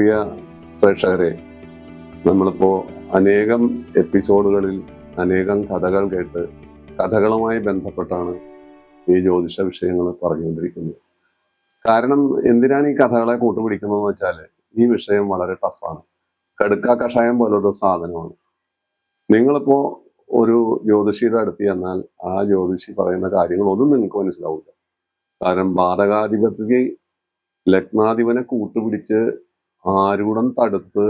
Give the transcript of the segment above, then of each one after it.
പ്രിയ പ്രേക്ഷകരെ നമ്മളിപ്പോൾ അനേകം എപ്പിസോഡുകളിൽ അനേകം കഥകൾ കേട്ട് കഥകളുമായി ബന്ധപ്പെട്ടാണ് ഈ ജ്യോതിഷ വിഷയങ്ങൾ പറഞ്ഞുകൊണ്ടിരിക്കുന്നത്. കാരണം എന്തിനാണ് ഈ കഥകളെ കൂട്ടുപിടിക്കുന്നതെന്ന് വെച്ചാൽ ഈ വിഷയം വളരെ ടഫാണ്. കടുക്ക കഷായം പോലൊരു സാധനമാണ്. നിങ്ങളിപ്പോൾ ഒരു ജ്യോതിഷിയുടെ അടുത്ത് ചെന്നാൽ ആ ജ്യോതിഷി പറയുന്ന കാര്യങ്ങളൊന്നും നിങ്ങൾക്ക് മനസ്സിലാവില്ല. കാരണം ബാധകാധിപത്യ ലഗ്നാധിപനെ കൂട്ടുപിടിച്ച് ആരൂഢം തടുത്ത്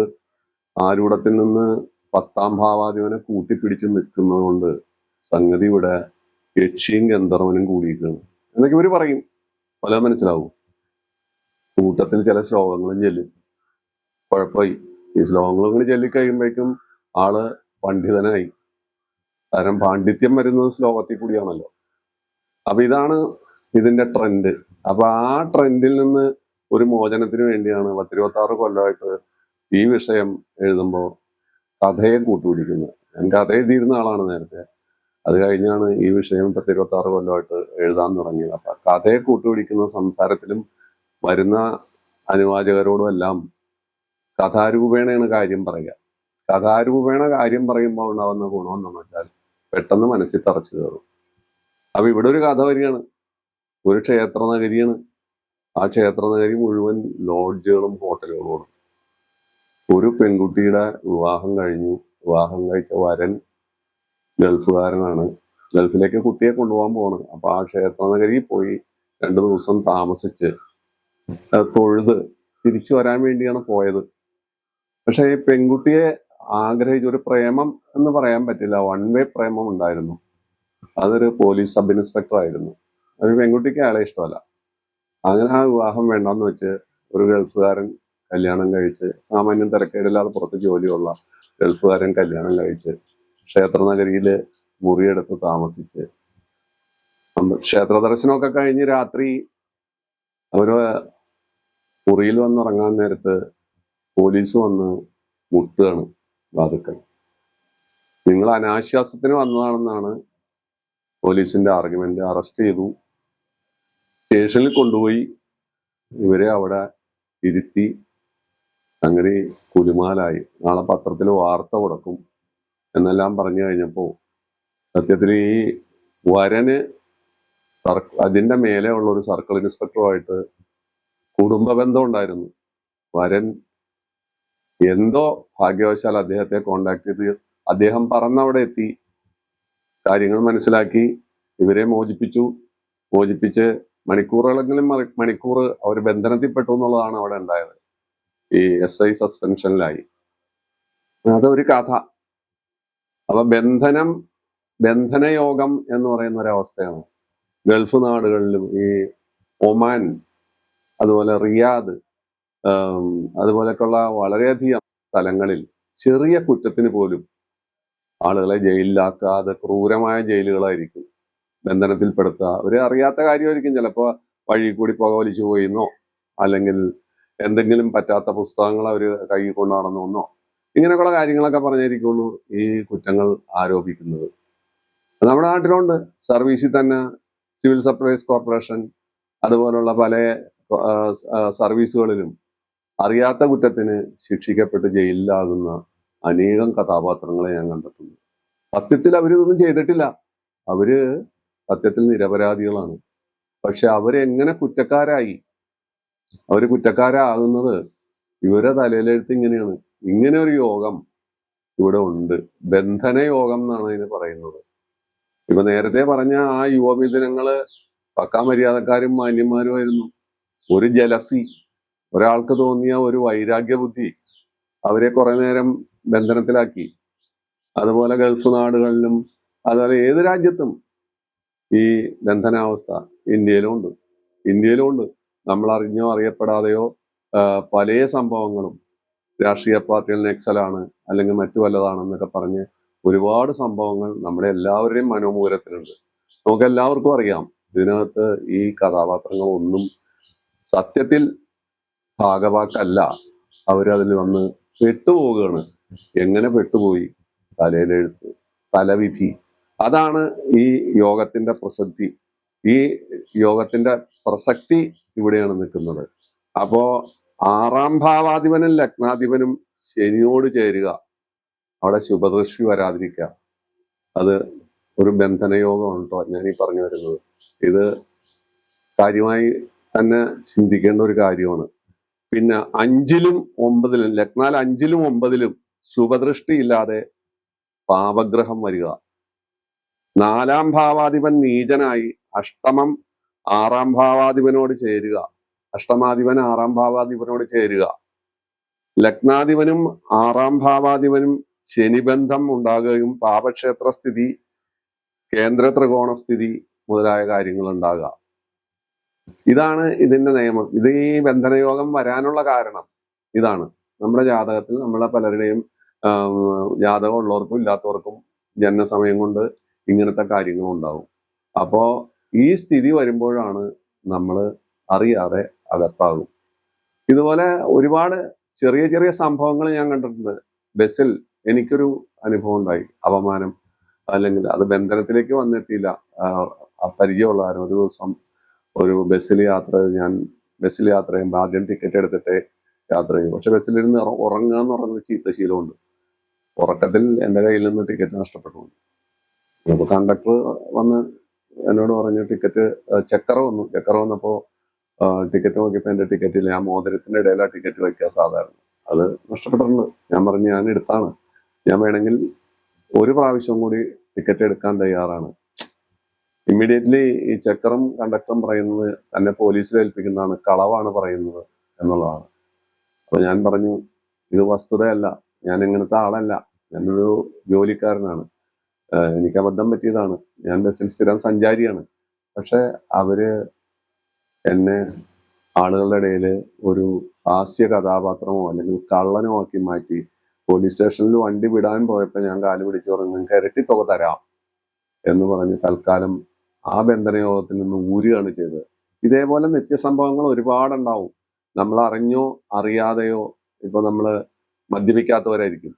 ആരൂഢത്തിൽ നിന്ന് പത്താം ഭാവാധിപനെ കൂട്ടിപ്പിടിച്ച് നിൽക്കുന്നത് കൊണ്ട് സംഗതി ഇവിടെ യക്ഷിയും ഗന്ധർവനും കൂടിയിട്ടാണ് എന്നൊക്കെ ഇവർ പറയും. പല മനസ്സിലാവും. കൂട്ടത്തിൽ ചില ശ്ലോകങ്ങളും ചെല്ലും. കുഴപ്പമായി. ഈ ശ്ലോകങ്ങൾ ഇങ്ങനെ ചൊല്ലിക്കഴിയുമ്പോഴേക്കും ആൾ പണ്ഡിതനായി. കാരണം പാണ്ഡിത്യം വരുന്നത് ശ്ലോകത്തിൽ കൂടിയാണല്ലോ. അപ്പൊ ഇതാണ് ഇതിന്റെ ട്രെൻഡ് അപ്പൊ ആ ട്രെൻഡിൽ നിന്ന് ഒരു മോചനത്തിന് വേണ്ടിയാണ് പത്തിരുപത്താറ് കൊല്ലമായിട്ട് ഈ വിഷയം എഴുതുമ്പോൾ കഥയെ കൂട്ടുപിടിക്കുന്നത്. ഞാൻ കഥ എഴുതിയിരുന്ന ആളാണ് നേരത്തെ. അത് കഴിഞ്ഞാണ് ഈ വിഷയം പത്തിരുപത്താറ് കൊല്ലമായിട്ട് എഴുതാൻ തുടങ്ങിയത്. അപ്പം കഥയെ കൂട്ടുപിടിക്കുന്ന സംസാരത്തിലും വരുന്ന അനുവാചകരോടും എല്ലാം കഥാരൂപേണയാണ് കാര്യം പറയുക. കഥാരൂപേണ കാര്യം പറയുമ്പോൾ ഉണ്ടാവുന്ന ഗുണം എന്താണെന്ന് വെച്ചാൽ പെട്ടെന്ന് മനസ്സിൽ തറച്ചു കയറും. അപ്പം ഇവിടെ ഒരു കഥ വരികയാണ്. ഒരു ക്ഷേത്ര നഗരിയാണ്. ആ ക്ഷേത്ര നഗരി മുഴുവൻ ലോഡ്ജുകളും ഹോട്ടലുകളുമാണ് ഒരു പെൺകുട്ടിയുടെ വിവാഹം കഴിഞ്ഞു. വിവാഹം കഴിച്ച വരൻ ഗൾഫുകാരനാണ്. ഗൾഫിലേക്ക് കുട്ടിയെ കൊണ്ടുപോകാൻ പോകണം അപ്പൊ ആ ക്ഷേത്ര പോയി രണ്ടു ദിവസം താമസിച്ച് തൊഴുത് തിരിച്ചു വരാൻ വേണ്ടിയാണ് പോയത്. പക്ഷെ ഈ പെൺകുട്ടിയെ ആഗ്രഹിച്ച ഒരു പ്രേമം എന്ന് പറയാൻ പറ്റില്ല. വൺ വേ പ്രേമം ഉണ്ടായിരുന്നു. അതൊരു പോലീസ് സബ് ഇൻസ്പെക്ടർ ആയിരുന്നു. ഒരു പെൺകുട്ടിക്ക് അയാളെ ഇഷ്ടമല്ല. അങ്ങനെ ആ വിവാഹം വേണ്ടെന്ന് വെച്ച് ഒരു ഗൾഫുകാരൻ കല്യാണം കഴിച്ച് സാമാന്യം തിരക്കേടില്ലാതെ പുറത്ത് ജോലിയുള്ള ഗൾഫുകാരൻ കല്യാണം കഴിച്ച് ക്ഷേത്ര നഗരിയിൽ മുറിയെടുത്ത് താമസിച്ച് ക്ഷേത്ര ദർശനമൊക്കെ കഴിഞ്ഞ് രാത്രി അവർ മുറിയിൽ വന്നിറങ്ങാൻ നേരത്ത് പോലീസ് വന്ന് മുട്ടുകയാണ് ബാധുക്കൾ നിങ്ങൾ അനാശ്വാസത്തിന് വന്നതാണെന്നാണ് പോലീസിന്റെ ആർഗ്യുമെന്റ്. അറസ്റ്റ് ചെയ്തു. സ്റ്റേഷനിൽ കൊണ്ടുപോയി ഇവരെ അവിടെ ഇരുത്തി അങ്ങനെ കുലുമാലായി നാളെ പത്രത്തിൽ വാർത്ത കൊടുക്കും എന്നെല്ലാം പറഞ്ഞു കഴിഞ്ഞപ്പോൾ സത്യത്തിൽ ഈ വരന് സർ- അതിന്റെ മേലെ ഉള്ള ഒരു സർക്കിൾ ഇൻസ്പെക്ടറുമായിട്ട് കുടുംബ ബന്ധം ഉണ്ടായിരുന്നു. വരൻ എന്തോ ഭാഗ്യവശാൽ അദ്ദേഹത്തെ കോണ്ടാക്ട് ചെയ്ത് അദ്ദേഹം പറന്നവിടെ എത്തി. കാര്യങ്ങൾ മനസ്സിലാക്കി. ഇവരെ മോചിപ്പിച്ചു. മോചിപ്പിച്ച് മണിക്കൂറുകളെങ്കിലും മണിക്കൂർ അവർ ബന്ധനത്തിൽപ്പെട്ടു എന്നുള്ളതാണ് അവിടെ ഉണ്ടായത്. ഈ എസ് ഐ സസ്പെൻഷനിലായി. അതൊരു കഥ. അപ്പൊ ബന്ധനം ബന്ധനയോഗം എന്ന് പറയുന്ന ഒരവസ്ഥയാണ് ഗൾഫ് നാടുകളിലും ഈ ഒമാൻ അതുപോലെ റിയാദ് അതുപോലെയൊക്കെയുള്ള വളരെയധികം സ്ഥലങ്ങളിൽ ചെറിയ കുറ്റത്തിന് പോലും ആളുകളെ ജയിലിലാക്കാതെ ക്രൂരമായ ജയിലുകളായിരിക്കും. ബന്ധനത്തിൽപ്പെടുത്തുക അവർ അറിയാത്ത കാര്യമായിരിക്കും ചിലപ്പോൾ വഴി കൂടി പുക വലിച്ചു പോയിന്നോ അല്ലെങ്കിൽ എന്തെങ്കിലും പറ്റാത്ത പുസ്തകങ്ങൾ അവർ കൈ കൊണ്ട് നടന്നു ഇങ്ങനെയൊക്കെയുള്ള കാര്യങ്ങളൊക്കെ പറഞ്ഞിരിക്കുള്ളൂ ഈ കുറ്റങ്ങൾ ആരോപിക്കുന്നത്. നമ്മുടെ നാട്ടിലുണ്ട്. സർവീസിൽ തന്നെ സിവിൽ സപ്ലൈസ് കോർപ്പറേഷൻ അതുപോലുള്ള പല സർവീസുകളിലും അറിയാത്ത കുറ്റത്തിന് ശിക്ഷിക്കപ്പെട്ട് ജയിലിലാകുന്ന അനേകം കഥാപാത്രങ്ങളെ ഞാൻ കണ്ടിട്ടുണ്ട്. സത്യത്തിൽ അവരിതൊന്നും ചെയ്തിട്ടില്ല. അവർ സത്യത്തിൽ നിരപരാധികളാണ്. പക്ഷെ അവരെങ്ങനെ കുറ്റക്കാരായി? അവർ കുറ്റക്കാരാകുന്നത് ഇവരെ തലയിലെഴുത്ത് ഇങ്ങനെയാണ്. ഇങ്ങനെ ഒരു യോഗം ഇവിടെ ഉണ്ട്. ബന്ധന യോഗം എന്നാണ് ഇതിന് പറയുന്നത്. ഇപ്പൊ നേരത്തെ പറഞ്ഞ ആ യുവമിഥുനങ്ങൾ പക്കാ മര്യാദക്കാരും മാന്യന്മാരുമായിരുന്നു ഒരു ജലസി. ഒരാൾക്ക് തോന്നിയ ഒരു വൈരാഗ്യ ബുദ്ധി അവരെ കുറെ നേരം ബന്ധനത്തിലാക്കി. അതുപോലെ ഗൾഫ് നാടുകളിലും അതുപോലെ ഏത് രാജ്യത്തും ഈ ബന്ധനാവസ്ഥ ഇന്ത്യയിലും ഉണ്ട് ഇന്ത്യയിലും ഉണ്ട് നമ്മൾ അറിഞ്ഞോ അറിയപ്പെടാതെയോ പല സംഭവങ്ങളും രാഷ്ട്രീയ പാർട്ടികൾ നെക്സലാണ് അല്ലെങ്കിൽ മറ്റു വല്ലതാണെന്നൊക്കെ പറഞ്ഞ് ഒരുപാട് സംഭവങ്ങൾ നമ്മുടെ എല്ലാവരുടെയും മനോമൂലത്തിലുണ്ട്. നമുക്ക് എല്ലാവർക്കും അറിയാം. ഇതിനകത്ത് ഈ കഥാപാത്രങ്ങളൊന്നും സത്യത്തിൽ ഭാഗവാക്കല്ല. അവരതിൽ വന്ന് പെട്ടുപോവുകയാണ്. എങ്ങനെ പെട്ടുപോയി? തലയിലെഴുത്ത് തലവിധി. അതാണ് ഈ യോഗത്തിന്റെ പ്രസക്തി. ഈ യോഗത്തിന്റെ പ്രസക്തി ഇവിടെയാണ് നിൽക്കുന്നത്. അപ്പോ ആറാം ഭാവാധിപനും ലഗ്നാധിപനും ശനിയോട് ചേരുക. അവിടെ ശുഭദൃഷ്ടി വരാതിരിക്കുക. അത് ഒരു ബന്ധനയോഗമാണ് കേട്ടോ ഞാൻ ഈ പറഞ്ഞു വരുന്നത്. ഇത് കാര്യമായി തന്നെ ചിന്തിക്കേണ്ട ഒരു കാര്യമാണ്. പിന്നെ അഞ്ചിലും ഒമ്പതിലും ലഗ്നാൽ അഞ്ചിലും ഒമ്പതിലും ശുഭദൃഷ്ടി ഇല്ലാതെ പാപഗ്രഹം വരിക. നാലാം ഭാവാധിപൻ നീചനായി അഷ്ടമം ആറാം ഭാവാധിപനോട് ചേരുക. അഷ്ടമാധിപൻ ആറാം ഭാവാധിപനോട് ചേരുക. ലഗ്നാധിപനും ആറാം ഭാവാധിപനും ശനിബന്ധം ഉണ്ടാകുകയും പാപക്ഷേത്ര സ്ഥിതി കേന്ദ്ര ത്രികോണ സ്ഥിതി മുതലായ കാര്യങ്ങൾ ഉണ്ടാകുക. ഇതാണ് ഇതിന്റെ നിയമം. ഇത് ഈ ബന്ധനയോഗം വരാനുള്ള കാരണം ഇതാണ്. നമ്മുടെ ജാതകത്തിൽ നമ്മളെ പലരുടെയും ജാതകം ഉള്ളവർക്കും ഇല്ലാത്തവർക്കും ജനനസമയം കൊണ്ട് ഇങ്ങനത്തെ കാര്യങ്ങൾ ഉണ്ടാവും അപ്പോ ഈ സ്ഥിതി വരുമ്പോഴാണ് നമ്മൾ അറിയാതെ അകത്താകും. ഇതുപോലെ ഒരുപാട് ചെറിയ ചെറിയ സംഭവങ്ങൾ ഞാൻ കണ്ടിട്ടുണ്ട്. ബസ്സിൽ എനിക്കൊരു അനുഭവം ഉണ്ടായി അപമാനം. അല്ലെങ്കിൽ അത് ബന്ധനത്തിലേക്ക് വന്നെത്തിയില്ല ആ, ആ പരിചയമുള്ള ആരും ഒരു ദിവസം ഒരു ബസ്സിൽ യാത്ര ഞാൻ ബസ്സിൽ യാത്ര ചെയ്യുമ്പോൾ ആദ്യം ടിക്കറ്റ് എടുത്തിട്ട് യാത്ര ചെയ്യും പക്ഷെ ബസ്സിലിരുന്ന് ഉറ- ഉറങ്ങുക എന്ന് പറയുന്നത് ചീത്ത ശീലമുണ്ട്. ഉറക്കത്തിൽ എന്റെ കയ്യിൽ നിന്ന് ടിക്കറ്റ് നഷ്ടപ്പെട്ടു അപ്പൊ കണ്ടക്ടർ വന്ന് എന്നോട് പറഞ്ഞു ടിക്കറ്റ് ചെക്കർ വന്നു. ചെക്കർ വന്നപ്പോ ടിക്കറ്റ് നോക്കിയപ്പോ എന്റെ ടിക്കറ്റ് ഇല്ല. ഞാൻ മോതിരത്തിന്റെ ഇടയിലാണ് ടിക്കറ്റ് വെക്കുക സാധാരണ. അത് നഷ്ടപ്പെട്ടിട്ടുണ്ട്. ഞാൻ പറഞ്ഞു ഞാൻ എടുത്താണ്. ഞാൻ വേണമെങ്കിൽ ഒരു പ്രാവശ്യം കൂടി ടിക്കറ്റ് എടുക്കാൻ തയ്യാറാണ്. ഇമ്മീഡിയറ്റ്ലി ഈ ചെക്കറും കണ്ടക്ടറും പറയുന്നത് തന്നെ പോലീസിൽ ഏൽപ്പിക്കുന്നതാണ്. കളവാണ് പറയുന്നത് എന്നുള്ളതാണ്. അപ്പൊ ഞാൻ പറഞ്ഞു ഇത് വസ്തുതയല്ല. ഞാൻ ഇങ്ങനത്തെ ആളല്ല. ഞാനൊരു ജോലിക്കാരനാണ്. എനിക്ക് അബദ്ധം പറ്റിയതാണ്. ഞാൻ ബസ്സിൽ സ്ഥിരം സഞ്ചാരിയാണ്. പക്ഷെ അവർ എന്നെ ആളുകളുടെ ഇടയിൽ ഒരു ഹാസ്യ കഥാപാത്രമോ അല്ലെങ്കിൽ കള്ളനോ ആക്കി മാറ്റി പോലീസ് സ്റ്റേഷനിൽ വണ്ടി വിടാൻ പോയപ്പോൾ ഞാൻ കാലു പിടിച്ചു പറഞ്ഞു നിങ്ങൾക്ക് ഇരട്ടി തുക തരാം എന്ന് പറഞ്ഞ് തൽക്കാലം ആ ബന്ധനയോഗത്തിൽ നിന്ന് ഊരുകയാണ് ചെയ്തത്. ഇതേപോലെ നിത്യസംഭവങ്ങൾ ഒരുപാടുണ്ടാവും. നമ്മൾ അറിഞ്ഞോ അറിയാതെയോ ഇപ്പൊ നമ്മൾ മദ്യപിക്കാത്തവരായിരിക്കും.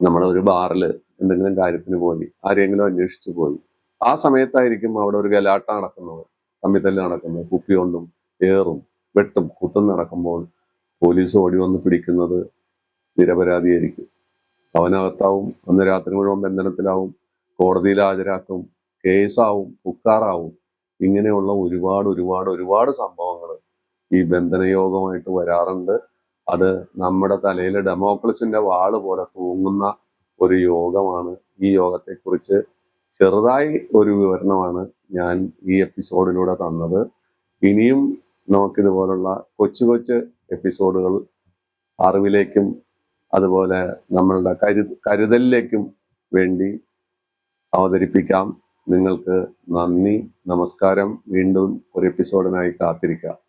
നമ്മൾ ഒരു ബാറിൽ എന്തെങ്കിലും കാര്യത്തിന് പോയി ആരെങ്കിലും അന്വേഷിച്ചു പോയി. ആ സമയത്തായിരിക്കും അവിടെ ഒരു ഗലാട്ട നടക്കുന്നത്. തമ്മിത്തല്ല് നടക്കുന്നത്. കുപ്പി കൊണ്ടും ഏറും വെട്ടും കുത്തും നടക്കുമ്പോൾ പോലീസ് ഓടി വന്ന് പിടിക്കുന്നത് നിരപരാധിയായിരിക്കും. അവനകത്താവും അന്ന് രാത്രി മുഴുവൻ ബന്ധനത്തിലാവും കോടതിയിൽ ഹാജരാക്കും കേസാവും ഉക്കാറാവും ഇങ്ങനെയുള്ള ഒരുപാട് ഒരുപാട് ഒരുപാട് സംഭവങ്ങൾ ഈ ബന്ധനയോഗമായിട്ട് വരാറുണ്ട്. അത് നമ്മുടെ തലയിൽ ഡെമോക്രസിന്റെ വാൾ പോലെ തൂങ്ങുന്ന ഒരു യോഗമാണ്. ഈ യോഗത്തെക്കുറിച്ച് ചെറുതായി ഒരു വിവരണമാണ് ഞാൻ ഈ എപ്പിസോഡിലൂടെ തന്നത്. ഇനിയും നമുക്കിതുപോലുള്ള കൊച്ചു കൊച്ചു എപ്പിസോഡുകൾ അറിവിലേക്കും അതുപോലെ നമ്മളുടെ കരു കരുതലിലേക്കും വേണ്ടി അവതരിപ്പിക്കാം. നിങ്ങൾക്ക് നന്ദി നമസ്കാരം. വീണ്ടും ഒരു എപ്പിസോഡിനായി കാത്തിരിക്കാം.